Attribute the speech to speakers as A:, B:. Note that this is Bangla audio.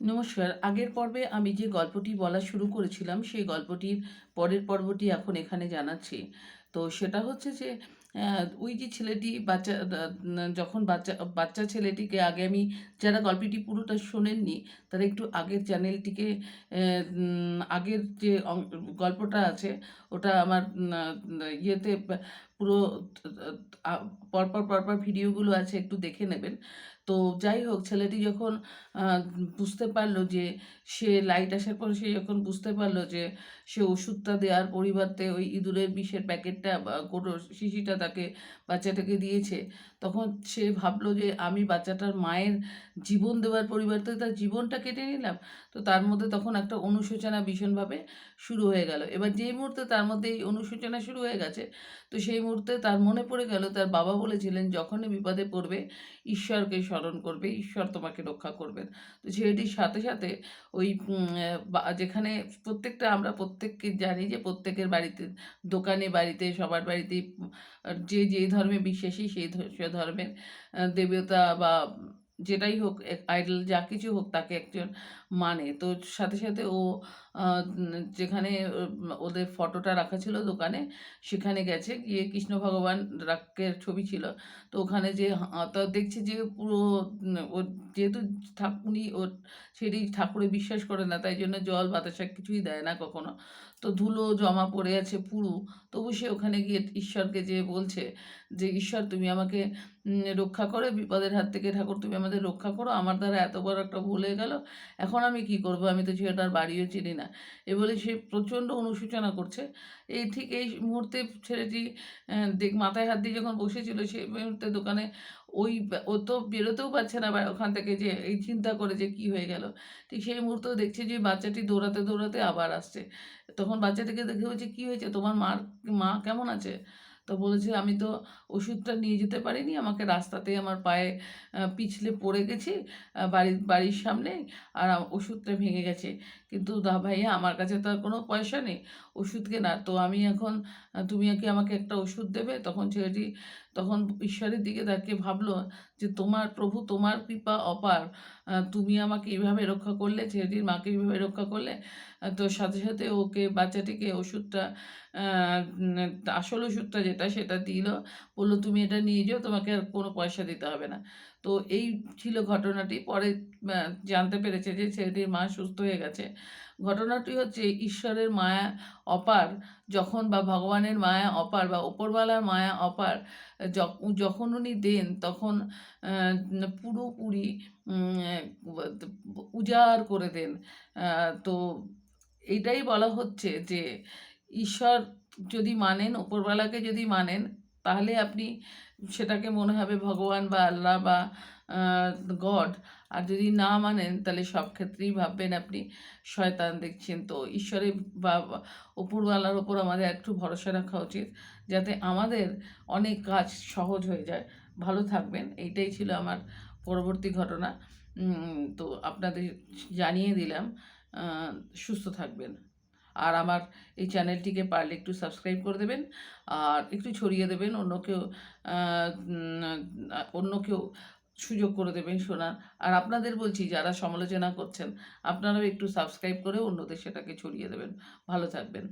A: নমস্কার। আগের পর্বে আমি যে গল্পটি বলা শুরু করেছিলাম, সেই গল্পটির পরের পর্বটি এখন এখানে জানাচ্ছি। তো সেটা হচ্ছে যে ওই যে ছেলেটি বাচ্চা যখন বাচ্চা বাচ্চা ছেলেটিকে আগে আমি যারা গল্পটি পুরোটা শোনেননি, তারা একটু আগের চ্যানেলটিকে আগের যে গল্পটা আছে, ওটা আমার ইয়েতে পুরো পরপর পরপর ভিডিওগুলো আছে, একটু দেখে নেবেন। তো যাই হোক, ছেলেটি যখন বুঝতে পারল যে সে লাইট আসার পর সে যখন বুঝতে পারল যে সে ওষুধটা দেওয়ার পরিবর্তে ওই ইঁদুরের বিষের প্যাকেটটা কোটো শিশিটা তাকে, বাচ্চাটাকে দিয়েছে, তখন সে ভাবলো যে আমি বাচ্চাটার মায়ের জীবন দেওয়ার পরিবর্তে তার জীবনটা কেটে নিলাম। তো তার মধ্যে তখন একটা অনুশোচনা ভীষণভাবে শুরু হয়ে গেল। এবার যেই মুহূর্তে তার মধ্যে এই অনুশোচনা শুরু হয়ে গেছে, তো সেই মুহূর্তে তার মনে পড়ে গেল, তার বাবা বলেছিলেন, যখনই বিপদে পড়বে, ঈশ্বরকে স্মরণ করবে, ঈশ্বর তোমাকে রক্ষা করবেন। তো ছেলেটির সাথে সাথে ওই যেখানে প্রত্যেকটা আমরা প্রত্যেককে জানি যে প্রত্যেকের বাড়িতে, দোকানে, বাড়িতে, সবার বাড়িতে যে যে ধর্মে বিশ্বাসী সেই ধর্মের দেবতা বা যেটাই হোক আইডল যা কিছু হোক তাকে একজন মানে। তো সাথে সাথে ও যেখানে ওদের ফটোটা রাখা ছিল দোকানে, সেখানে গেছে। গিয়ে কৃষ্ণ ভগবান রাকের ছবি ছিল। তো ওখানে যে তো দেখছি যে পুরো ওর যেহেতু উনি ওর সেটি ঠাকুরে বিশ্বাস করে না, তাই জন্য জল, বাতাসা কিছুই দেয় না কখনো। তো ধুলো জমা পড়ে আছে পুরু। তবু সে ওখানে গিয়ে ঈশ্বরকে যে বলছে যে, ঈশ্বর, তুমি আমাকে রক্ষা করো, বিপদের হাত থেকে, ঠাকুর, তুমি আমাদের রক্ষা করো। আমার দ্বারা এত বড় একটা ভুল হয়ে গেল। এখন আমি কি করব? আমি তো ছেলেটার বাড়িও চিনি না। এ বলে সে প্রচণ্ড অনুশোচনা করছে। এই ঠিক এই মুহূর্তে ছেলেটি দেখ, মাথায় হাত দিয়ে যখন বসেছিল সেই মুহূর্তে দোকানে ওই ও তো বেরোতেও পারছে না ওখান থেকে যে এই চিন্তা করে যে কি হয়ে গেল। ঠিক সেই মুহূর্তেও দেখছে যে বাচ্চাটি দৌড়াতে দৌড়াতে আবার আসছে। তখন বাচ্চাটিকে দেখে বলছে, কি হয়েছে? তোমার মার, মা কেমন আছে? তো বলেছে আমি তো ওষুধটা নিয়ে যেতে পারিনি, আমাকে রাস্তাতে আমার পায়ে পিছলে পড়ে গেছি বাড়ির বাড়ির সামনে আর ওষুধটা ভেঙে গেছে। কিন্তু দা ভাইয়া, আমার কাছে তো আর কোনো পয়সা নেই ওষুধ কেনার। তো আমি এখন, তুমি কি আমাকে একটা ওষুধ দেবে, তখন ছেলেটি তখন ঈশ্বরের দিকে তাকিয়ে ভাবলো যে তোমার প্রভু তোমার কৃপা অপার। তুমি আমাকে এইভাবে রক্ষা করলে, ছেলেটির মাকে এইভাবে রক্ষা করলে তো সাথে সাথে ওকে, বাচ্চাটিকে ওষুধটা আসল ওষুধটা যেটা সেটা দিল। বলল, তুমি এটা নিয়ে যাও, তোমাকে আর কোনো পয়সা দিতে হবে না। তো এই ছিল ঘটনাটি। পরে জানতে পেরেছে যে ছেলেটির মা সুস্থ হয়ে গেছে। ঘটনাটি হচ্ছে ঈশ্বরের মায়া অপার, যখন বা ভগবানের মায়া অপার বা ওপরওয়ালার মায়া অপার, যখ- যখন উনি দেন তখন পুরোপুরি উজাড় করে দেন। তো এইটাই বলা হচ্ছে যে ঈশ্বর যদি মানেন ওপরওয়ালাকে যদি মানেন তাহলে আপনি সেটাকে মনে হবে ভগবান বা আল্লাহ বা গড। আর যদি না মানেন, তাহলে সব ক্ষেত্রেই ভাববেন আপনি, শয়তান দেখছেন তো ঈশ্বরের বা ওপরওয়ালার ওপর আমাদের একটু ভরসা রাখা উচিত, যাতে আমাদের অনেক কাজ সহজ হয়ে যায়। ভালো থাকবেন, এইটাই ছিল আমার পরবর্তী ঘটনা। তো আপনাদের জানিয়ে দিলাম সুস্থ থাকবেন। আর আমার এই চ্যানেলটিকে পারলে একটু সাবস্ক্রাইব করে দেবেন, আর একটু ছড়িয়ে দেবেন, অন্য কেউ অন্য কেউ সুযোগ করে দেবেন শোনার আর আপনাদের বলছি, যারা সমালোচনা করছেন, আপনারাও একটু সাবস্ক্রাইব করে অন্যদের সেটাকে ছড়িয়ে দেবেন। ভালো থাকবেন।